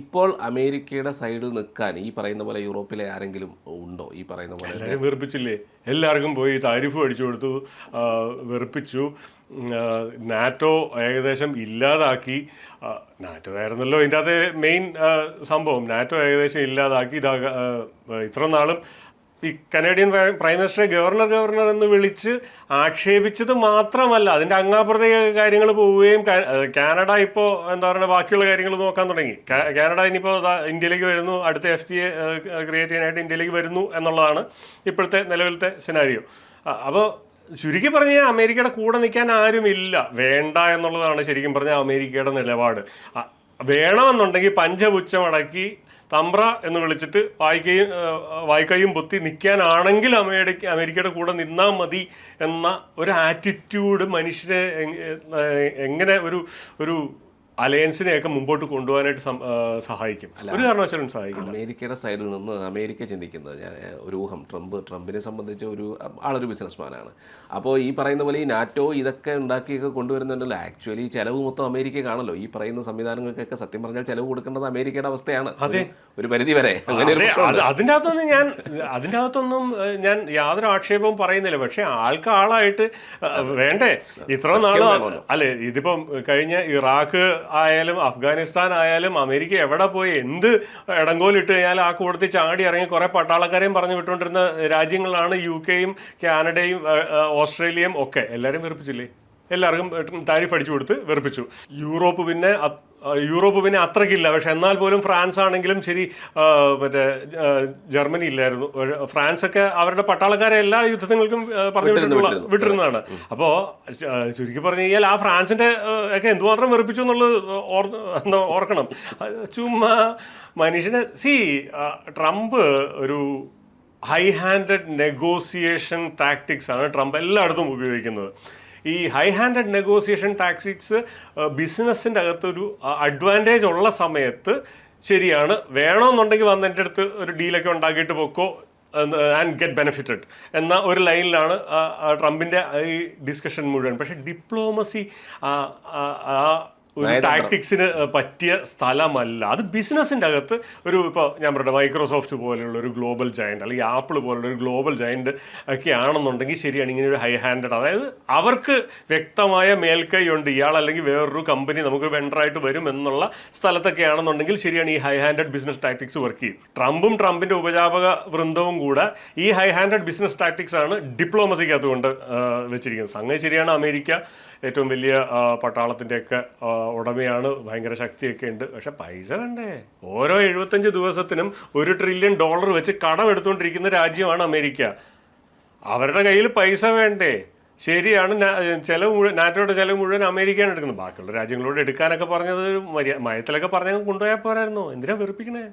ഇപ്പോൾ അമേരിക്കയുടെ സൈഡിൽ നിൽക്കാൻ ഈ പറയുന്ന പോലെ യൂറോപ്പിലെ ആരെങ്കിലും ഉണ്ടോ? ഈ പറയുന്ന പോലെ എല്ലാവരും വെറുപ്പിച്ചില്ലേ? എല്ലാവർക്കും പോയി താരിഫ് അടിച്ചു കൊടുത്തു വെറുപ്പിച്ചു. നാറ്റോ ഏകദേശം ഇല്ലാതാക്കി. നാറ്റോ ആയിരുന്നല്ലോ ഇതിന്റെ അകത്തെ മെയിൻ സംഭവം. നാറ്റോ ഏകദേശം ഇല്ലാതാക്കി. ഇതാ ഇത്ര നാളും ഈ കനേഡിയൻ പ്രൈ- മിനിസ്റ്ററെ ഗവർണർ ഗവർണർ എന്ന് വിളിച്ച് ആക്ഷേപിച്ചത് മാത്രമല്ല അതിന്റെ അങ്ങാപ്പുറത്തെ കാര്യങ്ങൾ പോവുകയും കാനഡ ഇപ്പോൾ എന്താ പറയുക ബാക്കിയുള്ള കാര്യങ്ങൾ നോക്കാൻ തുടങ്ങി. കാനഡ ഇനിയിപ്പോൾ ഇന്ത്യയിലേക്ക് വരുന്നു അടുത്ത എഫ് ടി എ ക്രിയേറ്റ് ചെയ്യാനായിട്ട് ഇന്ത്യയിലേക്ക് വരുന്നു എന്നുള്ളതാണ് ഇപ്പോഴത്തെ നിലവിലത്തെ സിനാരിയോ. അപ്പോൾ ചുരുക്കി പറഞ്ഞാൽ അമേരിക്കയുടെ കൂടെ നിൽക്കാൻ ആരുമില്ല. വേണ്ട എന്നുള്ളതാണ് ശരിക്കും പറഞ്ഞാൽ അമേരിക്കയുടെ നിലപാട്. വേണമെന്നുണ്ടെങ്കിൽ പഞ്ചപുച്ഛമടക്കി തമ്പ്ര എന്ന് വിളിച്ചിട്ട് വായിക്കയും വായിക്കുകയും പൊത്തി നിൽക്കാനാണെങ്കിൽ അമേരിക്ക അമേരിക്കയുടെ കൂടെ നിന്നാൽ മതി എന്ന ഒരു ആറ്റിറ്റ്യൂഡ് മനുഷ്യനെ എങ്ങനെ ഒരു ഒരു അലയൻസിനെയൊക്കെ മുമ്പോട്ട് കൊണ്ടുപോകാനായിട്ട് സഹായിക്കും. ഒരു കാരണവശാലും സഹായിക്കും അമേരിക്കയുടെ സൈഡിൽ നിന്ന് അമേരിക്ക ചിന്തിക്കുന്നത് ഞാൻ ഒരു ഊഹം. ട്രംപ് ട്രംപിനെ സംബന്ധിച്ച് ഒരു ആളൊരു ബിസിനസ്മാനാണ്. അപ്പോൾ ഈ പറയുന്ന പോലെ ഈ നാറ്റോ ഇതൊക്കെ ഉണ്ടാക്കിയൊക്കെ കൊണ്ടുവരുന്നുണ്ടല്ലോ. ആക്ച്വലി ചിലവ് മൊത്തം അമേരിക്കക്കാണല്ലോ. ഈ പറയുന്ന സംവിധാനങ്ങൾക്കൊക്കെ സത്യം പറഞ്ഞാൽ ചിലവ് കൊടുക്കേണ്ടത് അമേരിക്കയുടെ അവസ്ഥയാണ്. അതെ. ഒരു- പരിധി വരെ. അങ്ങനെ അതിന്റെ അകത്തൊന്നും ഞാൻ അതിന്റെ അകത്തൊന്നും ഞാൻ യാതൊരു ആക്ഷേപവും പറയുന്നില്ല. പക്ഷേ ആൾക്കാളായിട്ട് വേണ്ടേ? ഇത്ര നാളും അല്ലെ ഇതിപ്പം കഴിഞ്ഞ ഇറാഖ് ആയാലും അഫ്ഗാനിസ്ഥാൻ ആയാലും അമേരിക്ക എവിടെ പോയി എന്ത് ഇടങ്കോലിട്ട് കഴിഞ്ഞാൽ ആ കൂടത്തിൽ ചാടി ഇറങ്ങി കുറേ പട്ടാളക്കാരെയും പറഞ്ഞു വിട്ടുകൊണ്ടിരുന്ന രാജ്യങ്ങളാണ് യു കെയും കാനഡയും ഓസ്ട്രേലിയയും ഒക്കെ. എല്ലാവരും വെറുപ്പിച്ചില്ലേ? എല്ലാവർക്കും താരിഫ് അടിച്ചു കൊടുത്ത് വെറുപ്പിച്ചു. യൂറോപ്പ് പിന്നെ യൂറോപ്പ് പിന്നെ അത്രയ്ക്കില്ല പക്ഷെ എന്നാൽ പോലും ഫ്രാൻസ് ആണെങ്കിലും ശരി മറ്റേ ജർമ്മനി ഇല്ലായിരുന്നു. ഫ്രാൻസൊക്കെ ഫ്രാൻസ് ഒക്കെ അവരുടെ പട്ടാളക്കാരെ എല്ലാ യുദ്ധങ്ങൾക്കും പറഞ്ഞു വിട്ടിട്ടുള്ള വിട്ടിരുന്നു. വിട്ടിരുന്നതാണ്. അപ്പോൾ ചുരുക്കി പറഞ്ഞു കഴിഞ്ഞാൽ ആ ഫ്രാൻസിന്റെ ഒക്കെ എന്തുമാത്രം വെറുപ്പിച്ചു എന്നുള്ളത് ഓർ എന്താ ഓർക്കണം. ചുമ്മാ മനുഷ്യനെ സി ട്രംപ് ഒരു ഹൈ ഹാൻഡഡ് നെഗോസിയേഷൻ ടാക്ടിക്സ് ആണ് ട്രംപ് എല്ലായിടത്തും ഉപയോഗിക്കുന്നത്. ഈ ഹൈ ഹാൻഡഡ് നെഗോസിയേഷൻ ടാക്ടിക്സ് ബിസിനസ്സിന്റെ അകത്തൊരു അഡ്വാന്റേജ് ഉള്ള സമയത്ത് ശരിയാണ്. വേണമെന്നുണ്ടെങ്കിൽ വന്ന് എന്റെ അടുത്ത് ഒരു ഡീലൊക്കെ ഉണ്ടാക്കിയിട്ട് പൊക്കോ ആൻഡ് ഗെറ്റ് ബെനിഫിറ്റഡ് എന്ന ഒരു ലൈനിലാണ് ട്രംപിന്റെ ഈ ഡിസ്കഷൻ മുഴുവൻ. പക്ഷേ ഡിപ്ലോമസി ഒരു. ടാക്ടിക്സിന് പറ്റിയ സ്ഥലമല്ല. അത് ബിസിനസിന്റെ അകത്ത് ഒരു ഇപ്പോൾ ഞാൻ പറയട്ടെ മൈക്രോസോഫ്റ്റ് പോലെയുള്ള ഒരു ഗ്ലോബൽ ജയന്റ് അല്ലെങ്കിൽ ആപ്പിൾ പോലുള്ള ഒരു ഗ്ലോബൽ ജയന്റ് ഒക്കെ ആണെന്നുണ്ടെങ്കിൽ ശരിയാണ് ഇങ്ങനെ ഒരു ഹൈ ഹാൻഡഡ് അതായത് അവർക്ക് വ്യക്തമായ മേൽക്കൈ ഉണ്ട് ഇയാൾ അല്ലെങ്കിൽ വേറൊരു കമ്പനി നമുക്ക് വെണ്ടറായിട്ട് വരും എന്നുള്ള സ്ഥലത്തൊക്കെ ആണെന്നുണ്ടെങ്കിൽ ശരിയാണ് ഈ high handed business tactics work ചെയ്യും. ട്രംപും ട്രംപിന്റെ ഉപജാപക വൃന്ദവും കൂടെ ഈ ഹൈ ഹാൻഡഡ് ബിസിനസ് ടാക്ടിക്സ് ആണ് ഡിപ്ലോമസിക്കകത്ത് കൊണ്ട് വെച്ചിരിക്കുന്നത്. സംഗതി ശരിയാണ് അമേരിക്ക ഏറ്റവും വലിയ പട്ടാളത്തിന്റെയൊക്കെ ഉടമയാണ് ഭയങ്കര ശക്തിയൊക്കെ ഉണ്ട്. പക്ഷെ പൈസ വേണ്ടേ? ഓരോ എഴുപത്തഞ്ച് ദിവസത്തിനും ഒരു ട്രില്യൺ ഡോളർ വെച്ച് കടം എടുത്തുകൊണ്ടിരിക്കുന്ന രാജ്യമാണ് അമേരിക്ക. അവരുടെ കയ്യിൽ പൈസ വേണ്ടേ? ശരിയാണ് ചില മുഴുവൻ നാറ്റോയുടെ ചെലവ് മുഴുവൻ അമേരിക്കയാണ് എടുക്കുന്നത്. ബാക്കിയുള്ള രാജ്യങ്ങളോട് എടുക്കാനൊക്കെ പറഞ്ഞത് മയത്തിലൊക്കെ പറഞ്ഞാൽ കൊണ്ടുപോയാൽ പോരായിരുന്നോ? എന്തിനാ വെറുപ്പിക്കണേ?